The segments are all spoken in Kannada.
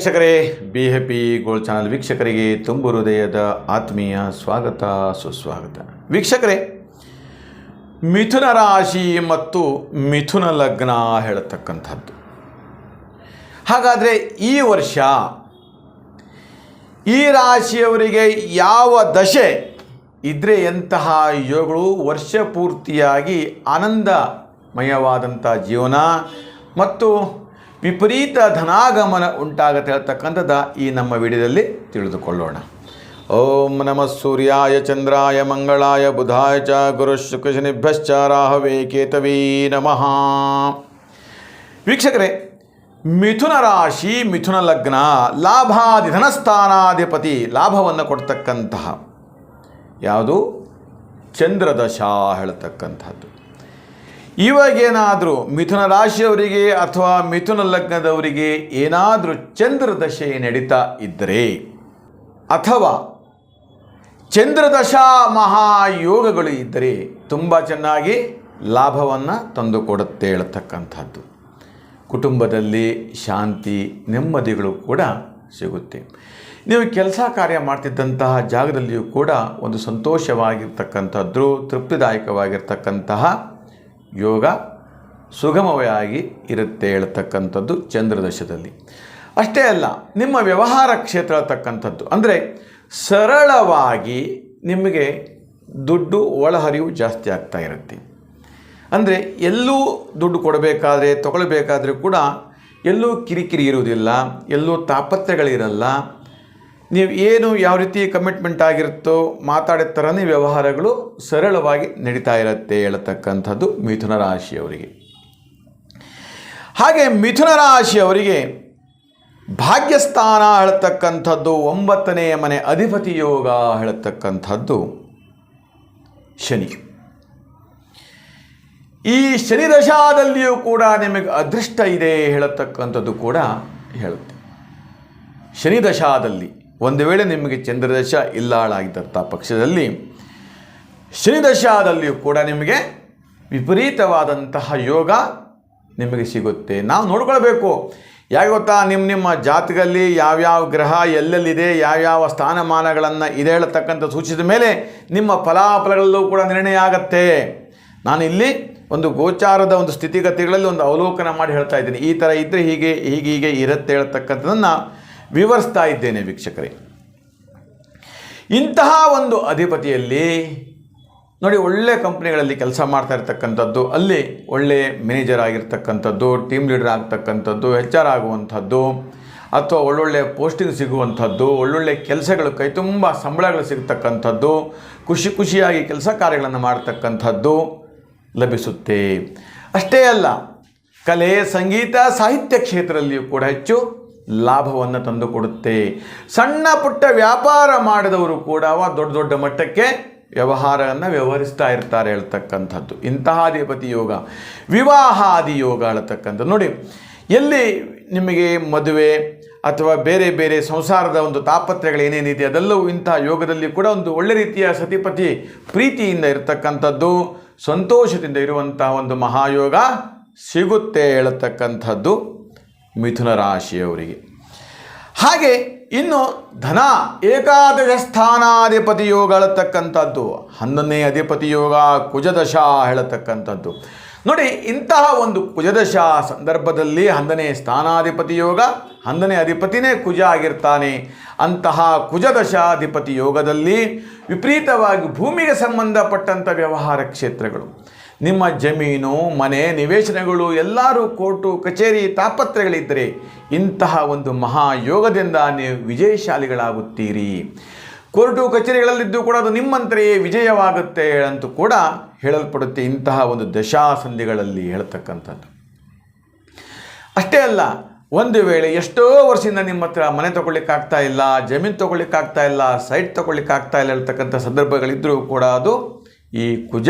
ವೀಕ್ಷಕರೇ ಬಿ ಹ್ಯಾಪಿ ಗೋಲ್ಡ್ ಚಾನಲ್ ವೀಕ್ಷಕರಿಗೆ ತುಂಬು ಹೃದಯದ ಆತ್ಮೀಯ ಸ್ವಾಗತ, ಸುಸ್ವಾಗತ. ವೀಕ್ಷಕರೇ, ಮಿಥುನ ರಾಶಿ ಮತ್ತು ಮಿಥುನ ಲಗ್ನ ಹೇಳತಕ್ಕಂಥದ್ದು. ಹಾಗಾದರೆ ಈ ವರ್ಷ ಈ ರಾಶಿಯವರಿಗೆ ಯಾವ ದಶೆ ಇದ್ರೆ ಎಂತಹ ಯೋಗಗಳು ವರ್ಷ ಪೂರ್ತಿಯಾಗಿ ಆನಂದಮಯವಾದಂಥ ಜೀವನ ಮತ್ತು ವಿಪರೀತ ಧನಾಗಮನ ಉಂಟಾಗತ್ತೆ ಹೇಳ್ತಕ್ಕಂಥದ್ದು ಈ ನಮ್ಮ ವಿಡಿಯೋದಲ್ಲಿ ತಿಳಿದುಕೊಳ್ಳೋಣ. ಓಂ ನಮಃ ಸೂರ್ಯಾಯ ಚಂದ್ರಾಯ ಮಂಗಳಾಯ ಬುಧಾಯ ಚ ಗುರು ಶುಕ್ರಶನಿಭ್ಯಶ್ಚ ರಾಹವೇ ಕೇತವೀ ನಮಃ. ವೀಕ್ಷಕರೇ, ಮಿಥುನ ರಾಶಿ, ಮಿಥುನ ಲಗ್ನ ಲಾಭಾದಿ ಧನಸ್ಥಾನಾಧಿಪತಿ ಲಾಭವನ್ನು ಕೊಡ್ತಕ್ಕಂತಹ ಯಾವುದು? ಚಂದ್ರದಶ ಹೇಳ್ತಕ್ಕಂಥದ್ದು. ಇವಾಗೇನಾದರೂ ಮಿಥುನ ರಾಶಿಯವರಿಗೆ ಅಥವಾ ಮಿಥುನ ಲಗ್ನದವರಿಗೆ ಏನಾದರೂ ಚಂದ್ರದಶೆ ನಡೀತಾ ಇದ್ದರೆ ಅಥವಾ ಚಂದ್ರದಶಾ ಮಹಾಯೋಗಗಳು ಇದ್ದರೆ ತುಂಬ ಚೆನ್ನಾಗಿ ಲಾಭವನ್ನು ತಂದುಕೊಡುತ್ತೆ ಹೇಳ್ತಕ್ಕಂಥದ್ದು. ಕುಟುಂಬದಲ್ಲಿ ಶಾಂತಿ, ನೆಮ್ಮದಿಗಳು ಕೂಡ ಸಿಗುತ್ತೆ. ನೀವು ಕೆಲಸ ಕಾರ್ಯ ಮಾಡ್ತಿದ್ದಂತಹ ಜಾಗದಲ್ಲಿಯೂ ಕೂಡ ಒಂದು ಸಂತೋಷವಾಗಿರ್ತಕ್ಕಂಥದ್ದು, ತೃಪ್ತಿದಾಯಕವಾಗಿರ್ತಕ್ಕಂತಹ ಯೋಗ ಸುಗಮವಾಗಿ ಇರುತ್ತೆ ಹೇಳ್ತಕ್ಕಂಥದ್ದು ಚಂದ್ರದಶದಲ್ಲಿ ಅಷ್ಟೇ ಅಲ್ಲ, ನಿಮ್ಮ ವ್ಯವಹಾರ ಕ್ಷೇತ್ರ ತಕ್ಕಂಥದ್ದು. ಅಂದರೆ ಸರಳವಾಗಿ ನಿಮಗೆ ದುಡ್ಡು ಒಳಹರಿವು ಜಾಸ್ತಿ ಆಗ್ತಾ ಇರುತ್ತೆ. ಅಂದರೆ ಎಲ್ಲೂ ದುಡ್ಡು ಕೊಡಬೇಕಾದ್ರೆ, ತಗೊಳ್ಬೇಕಾದ್ರೂ ಕೂಡ ಎಲ್ಲೂ ಕಿರಿಕಿರಿ ಇರುವುದಿಲ್ಲ, ಎಲ್ಲೂ ತಾಪತ್ರೆಗಳಿರಲ್ಲ ನೀವು ಏನು ಯಾವ ರೀತಿ ಕಮಿಟ್ಮೆಂಟ್ ಆಗಿರುತ್ತೋ ಮಾತಾಡಿದ ಥರನೇ ವ್ಯವಹಾರಗಳು ಸರಳವಾಗಿ ನಡೀತಾ ಇರುತ್ತೆ ಹೇಳತಕ್ಕಂಥದ್ದು ಮಿಥುನ ರಾಶಿಯವರಿಗೆ. ಹಾಗೆ ಮಿಥುನ ರಾಶಿಯವರಿಗೆ ಭಾಗ್ಯಸ್ಥಾನ ಹೇಳ್ತಕ್ಕಂಥದ್ದು ಒಂಬತ್ತನೆಯ ಮನೆ ಅಧಿಪತಿ ಯೋಗ ಹೇಳತಕ್ಕಂಥದ್ದು ಶನಿ. ಈ ಶನಿ ದಶಾದಲ್ಲಿಯೂ ಕೂಡ ನಿಮಗೆ ಅದೃಷ್ಟ ಇದೆ ಹೇಳತಕ್ಕಂಥದ್ದು ಕೂಡ ಹೇಳುತ್ತೆ. ಶನಿ ದಶಾದಲ್ಲಿ ಒಂದು ವೇಳೆ ನಿಮಗೆ ಚಂದ್ರದಶ ಇಲ್ಲಾಳಾಗಿದ್ದಂಥ ಪಕ್ಷದಲ್ಲಿ ಶನಿದಶಾದಲ್ಲಿಯೂ ಕೂಡ ನಿಮಗೆ ವಿಪರೀತವಾದಂತಹ ಯೋಗ ನಿಮಗೆ ಸಿಗುತ್ತೆ. ನಾವು ನೋಡ್ಕೊಳ್ಬೇಕು. ಯಾಕೆ ಗೊತ್ತಾ? ನಿಮ್ಮ ನಿಮ್ಮ ಜಾತಕದಲ್ಲಿ ಯಾವ್ಯಾವ ಗ್ರಹ ಎಲ್ಲೆಲ್ಲಿದೆ, ಯಾವ್ಯಾವ ಸ್ಥಾನಮಾನಗಳನ್ನು ಇದೆ ಹೇಳತಕ್ಕಂಥ ಸೂಚಿಸಿದ ಮೇಲೆ ನಿಮ್ಮ ಫಲಾಫಲಗಳಲ್ಲೂ ಕೂಡ ನಿರ್ಣಯ ಆಗತ್ತೆ. ನಾನು ಇಲ್ಲಿ ಒಂದು ಗೋಚಾರದ ಒಂದು ಸ್ಥಿತಿಗತಿಗಳಲ್ಲಿ ಒಂದು ಅವಲೋಕನ ಮಾಡಿ ಹೇಳ್ತಾ ಇದ್ದೀನಿ. ಈ ಥರ ಇದ್ದರೆ ಹೀಗೆ ಹೀಗೆ ಹೀಗೆ ಇರುತ್ತೆ ಹೇಳ್ತಕ್ಕಂಥದ್ದನ್ನು ವಿವರಿಸ್ತಾ ಇದ್ದೇನೆ ವೀಕ್ಷಕರೇ. ಇಂತಹ ಒಂದು ಅಧಿಪತಿಯಲ್ಲಿ ನೋಡಿ ಒಳ್ಳೆ ಕಂಪ್ನಿಗಳಲ್ಲಿ ಕೆಲಸ ಮಾಡ್ತಾ ಇರ್ತಕ್ಕಂಥದ್ದು, ಅಲ್ಲಿ ಒಳ್ಳೆ ಮ್ಯಾನೇಜರ್ ಆಗಿರ್ತಕ್ಕಂಥದ್ದು ಟೀಮ್ ಲೀಡರ್ ಆಗ್ತಕ್ಕಂಥದ್ದು ಎಚ್ ಆರ್ ಆಗುವಂಥದ್ದು, ಅಥವಾ ಒಳ್ಳೊಳ್ಳೆ ಪೋಸ್ಟಿಂಗ್ ಸಿಗುವಂಥದ್ದು, ಒಳ್ಳೊಳ್ಳೆ ಕೆಲಸಗಳು, ಕೈ ತುಂಬ ಸಂಬಳಗಳು ಸಿಗ್ತಕ್ಕಂಥದ್ದು, ಖುಷಿ ಖುಷಿಯಾಗಿ ಕೆಲಸ ಕಾರ್ಯಗಳನ್ನು ಮಾಡ್ತಕ್ಕಂಥದ್ದು ಲಭಿಸುತ್ತೆ. ಅಷ್ಟೇ ಅಲ್ಲ, ಕಲೆ, ಸಂಗೀತ, ಸಾಹಿತ್ಯ ಕ್ಷೇತ್ರದಲ್ಲಿಯೂ ಕೂಡ ಹೆಚ್ಚು ಲಾಭವನ್ನು ತಂದುಕೊಡುತ್ತೆ ಸಣ್ಣ ಪುಟ್ಟ ವ್ಯಾಪಾರ ಮಾಡಿದವರು ಕೂಡ ದೊಡ್ಡ ದೊಡ್ಡ ಮಟ್ಟಕ್ಕೆ ವ್ಯವಹಾರವನ್ನು ವ್ಯವಹರಿಸ್ತಾ ಇರ್ತಾರೆ ಹೇಳ್ತಕ್ಕಂಥದ್ದು. ಇಂತಹ ಅಧಿಪತಿ ಯೋಗ, ವಿವಾಹಾದಿ ಯೋಗ ಹೇಳ್ತಕ್ಕಂಥದ್ದು. ನೋಡಿ, ಎಲ್ಲಿ ನಿಮಗೆ ಮದುವೆ ಅಥವಾ ಬೇರೆ ಬೇರೆ ಸಂಸಾರದ ಒಂದು ತಾಪತ್ರಗಳು ಏನೇನಿದೆ ಅದೆಲ್ಲವೂ ಇಂತಹ ಯೋಗದಲ್ಲಿ ಕೂಡ ಒಂದು ಒಳ್ಳೆ ರೀತಿಯ ಸತಿಪತಿ ಪ್ರೀತಿಯಿಂದ ಇರತಕ್ಕಂಥದ್ದು, ಸಂತೋಷದಿಂದ ಇರುವಂತಹ ಒಂದು ಮಹಾಯೋಗ ಸಿಗುತ್ತೆ ಹೇಳತಕ್ಕಂಥದ್ದು. ಮಿಥುನ ರಾಶಿಯವರಿಗೆ. ಹಾಗೆ ಇನ್ನು ಧನ ಏಕಾದಶ ಸ್ಥಾನಾಧಿಪತಿ ಯೋಗ ಹೇಳತಕ್ಕಂಥದ್ದು, ಹನ್ನೊಂದನೇ ಅಧಿಪತಿ ಯೋಗ ಕುಜದಶ ಹೇಳತಕ್ಕಂಥದ್ದು. ನೋಡಿ, ಇಂತಹ ಒಂದು ಕುಜದಶ ಸಂದರ್ಭದಲ್ಲಿ ಹನ್ನನೇ ಸ್ಥಾನಾಧಿಪತಿ ಯೋಗ ಹನ್ನನೇ ಅಧಿಪತಿನೇ ಕುಜ ಆಗಿರ್ತಾನೆ. ಅಂತಹ ಕುಜದಶಾಧಿಪತಿ ಯೋಗದಲ್ಲಿ ವಿಪರೀತವಾಗಿ ಭೂಮಿಗೆ ಸಂಬಂಧಪಟ್ಟಂಥ ವ್ಯವಹಾರ ಕ್ಷೇತ್ರಗಳು. ನಿಮ್ಮ ಜಮೀನು, ಮನೆ, ನಿವೇಶನಗಳು, ಎಲ್ಲರೂ ಕೋರ್ಟು, ಕಚೇರಿ ತಾಪತ್ರೆಗಳಿದ್ದರೆ ಇಂತಹ ಒಂದು ಮಹಾಯೋಗದಿಂದ ನೀವು ವಿಜಯಶಾಲಿಗಳಾಗುತ್ತೀರಿ ಕೋರ್ಟು, ಕಚೇರಿಗಳಲ್ಲಿದ್ದು ಕೂಡ ಅದು ನಿಮ್ಮಂತೆಯೇ ವಿಜಯವಾಗುತ್ತೆ ಅಂತೂ ಕೂಡ ಹೇಳಲ್ಪಡುತ್ತೆ ಇಂತಹ ಒಂದು ದಶಾಸಂಧಿಗಳಲ್ಲಿ ಹೇಳ್ತಕ್ಕಂಥದ್ದು. ಅಷ್ಟೇ ಅಲ್ಲ, ಒಂದು ವೇಳೆ ಎಷ್ಟೋ ವರ್ಷದಿಂದ ನಿಮ್ಮ ಹತ್ರ ಮನೆ ತೊಗೊಳ್ಳಿಕ್ಕಾಗ್ತಾ ಇಲ್ಲ, ಜಮೀನು ತೊಗೊಳ್ಳಿಕ್ಕಾಗ್ತಾ ಇಲ್ಲ, ಸೈಟ್ ತೊಗೊಳ್ಳಿಕ್ಕಾಗ್ತಾ ಇಲ್ಲ ಹೇಳ್ತಕ್ಕಂಥ ಸಂದರ್ಭಗಳಿದ್ದರೂ ಕೂಡ ಅದು ಈ ಕುಜ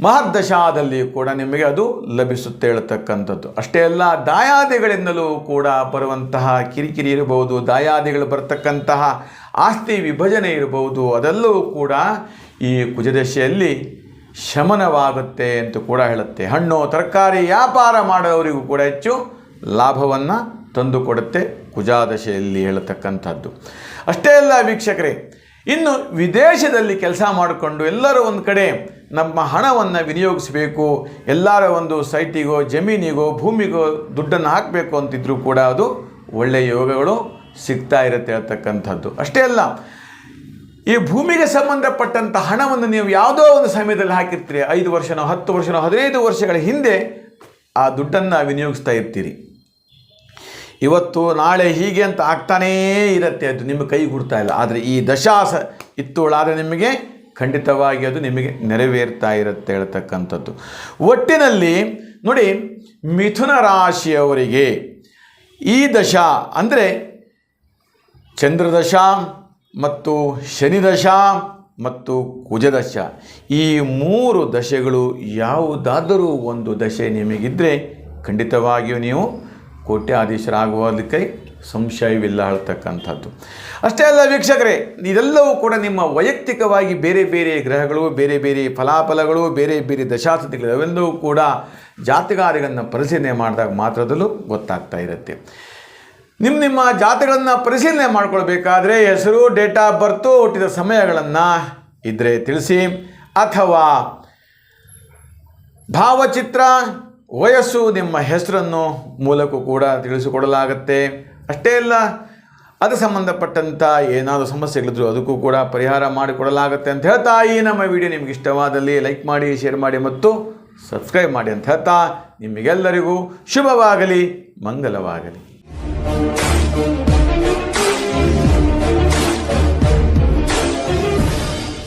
ಮಹರ್ದಶಾದಲ್ಲಿ ಕೂಡ ನಿಮಗೆ ಅದು ಲಭಿಸುತ್ತೆ ಹೇಳ್ತಕ್ಕಂಥದ್ದು. ಅಷ್ಟೇ ಅಲ್ಲ, ದಾಯಾದಿಗಳಿಂದಲೂ ಕೂಡ ಬರುವಂತಹ ಕಿರಿಕಿರಿ ಇರಬಹುದು, ದಾಯಾದಿಗಳು ಬರತಕ್ಕಂತಹ ಆಸ್ತಿ ವಿಭಜನೆ ಇರಬಹುದು ಅದೆಲ್ಲವೂ ಕೂಡ ಈ ಕುಜದಶೆಯಲ್ಲಿ ಶಮನವಾಗುತ್ತೆ ಅಂತ ಕೂಡ ಹೇಳುತ್ತೆ. ಹಣ್ಣು, ತರಕಾರಿ ವ್ಯಾಪಾರ ಮಾಡೋರಿಗೂ ಕೂಡ ಹೆಚ್ಚು ಲಾಭವನ್ನು ತಂದುಕೊಡುತ್ತೆ ಕುಜಾದಶೆಯಲ್ಲಿ ಹೇಳತಕ್ಕಂಥದ್ದು. ಅಷ್ಟೇ ಅಲ್ಲ, ವೀಕ್ಷಕರೇ ಇನ್ನು ವಿದೇಶದಲ್ಲಿ ಕೆಲಸ ಮಾಡಿಕೊಂಡು ಎಲ್ಲರೂ ಒಂದು ಕಡೆ ನಮ್ಮ ಹಣವನ್ನು ವಿನಿಯೋಗಿಸಬೇಕು, ಎಲ್ಲರ ಒಂದು ಸೈಟಿಗೋ, ಜಮೀನಿಗೋ, ಭೂಮಿಗೋ ದುಡ್ಡನ್ನು ಹಾಕಬೇಕು ಅಂತಿದ್ರೂ ಕೂಡ ಅದು ಒಳ್ಳೆಯ ಯೋಗಗಳು ಸಿಗ್ತಾ ಇರುತ್ತೆ ಅಂತಕ್ಕಂಥದ್ದು. ಅಷ್ಟೇ ಅಲ್ಲ, ಈ ಭೂಮಿಗೆ ಸಂಬಂಧಪಟ್ಟಂಥ ಹಣವನ್ನು ನೀವು ಯಾವುದೋ ಒಂದು ಸಮಯದಲ್ಲಿ ಹಾಕಿರ್ತೀರಿ. ಐದು ವರ್ಷನೋ, ಹತ್ತು ವರ್ಷನೋ, ಹದಿನೈದು ವರ್ಷಗಳ ಹಿಂದೆ ಆ ದುಡ್ಡನ್ನು ವಿನಿಯೋಗಿಸ್ತಾ ಇರ್ತೀರಿ. ಇವತ್ತು ನಾಳೆ ಹೀಗೆ ಅಂತ ಆಗ್ತಾನೇ ಇರುತ್ತೆ ಅದು ನಿಮ್ಮ ಕೈ ಗುಡ್ತಾ ಇಲ್ಲ. ಆದರೆ ಈ ದಶಾಸ ಇತ್ತುಳಾದರೆ ನಿಮಗೆ ಖಂಡಿತವಾಗಿ ಅದು ನಿಮಗೆ ನೆರವೇರ್ತಾ ಇರುತ್ತೆ ಹೇಳ್ತಕ್ಕಂಥದ್ದು. ಒಟ್ಟಿನಲ್ಲಿ ನೋಡಿ, ಮಿಥುನ ರಾಶಿಯವರಿಗೆ ಈ ದಶಾ ಅಂದರೆ ಚಂದ್ರದಶ ಮತ್ತು ಶನಿದಶ ಮತ್ತು ಕುಜದಶ ಈ ಮೂರು ದಶೆಗಳು ಯಾವುದಾದರೂ ಒಂದು ದಶೆ ನಿಮಗಿದ್ದರೆ ಖಂಡಿತವಾಗಿಯೂ ನೀವು ಕೋಟ್ಯಾಧೀಶರಾಗುವುದಕ್ಕೆ ಸಂಶಯವಿಲ್ಲ ಹೇಳ್ತಕ್ಕಂಥದ್ದು. ಅಷ್ಟೇ ಅಲ್ಲ ವೀಕ್ಷಕರೇ, ಇದೆಲ್ಲವೂ ಕೂಡ ನಿಮ್ಮ ವೈಯಕ್ತಿಕವಾಗಿ ಬೇರೆ ಬೇರೆ ಗ್ರಹಗಳು, ಬೇರೆ ಬೇರೆ ಫಲಾಫಲಗಳು, ಬೇರೆ ಬೇರೆ ದಶಾಸ್ತಿಗಳು, ಅವೆಲ್ಲವೂ ಕೂಡ ಜಾತಿಗಾರಿಗಳನ್ನು ಪರಿಶೀಲನೆ ಮಾಡಿದಾಗ ಮಾತ್ರದಲ್ಲೂ ಗೊತ್ತಾಗ್ತಾ ಇರುತ್ತೆ. ನಿಮ್ಮ ನಿಮ್ಮ ಜಾತಿಗಳನ್ನು ಪರಿಶೀಲನೆ ಮಾಡ್ಕೊಳ್ಬೇಕಾದ್ರೆ ಹೆಸರು, ಡೇಟ್ ಆಫ್ ಬರ್ತು, ಹುಟ್ಟಿದ ಸಮಯಗಳನ್ನು ಇದ್ದರೆ ತಿಳಿಸಿ. ಅಥವಾ ಭಾವಚಿತ್ರ ವಯಸ್ಸು ನಿಮ್ಮ ಹೆಸರನ್ನು ಮೂಲಕ ಕೂಡ ತಿಳಿಸಿಕೊಡಲಾಗತ್ತೆ. ಅಷ್ಟೇ ಅಲ್ಲ, ಅದು ಸಂಬಂಧಪಟ್ಟಂಥ ಏನಾದರೂ ಸಮಸ್ಯೆಗಳಿದ್ರು ಅದಕ್ಕೂ ಕೂಡ ಪರಿಹಾರ ಮಾಡಿಕೊಡಲಾಗುತ್ತೆ ಅಂತ ಹೇಳ್ತಾ ಈ ನಮ್ಮ ವಿಡಿಯೋ ನಿಮ್ಗೆ ಇಷ್ಟವಾದಲ್ಲಿ ಲೈಕ್ ಮಾಡಿ, ಶೇರ್ ಮಾಡಿ ಮತ್ತು ಸಬ್ಸ್ಕ್ರೈಬ್ ಮಾಡಿ ಅಂತ ಹೇಳ್ತಾ ನಿಮಗೆಲ್ಲರಿಗೂ ಶುಭವಾಗಲಿ, ಮಂಗಲವಾಗಲಿ.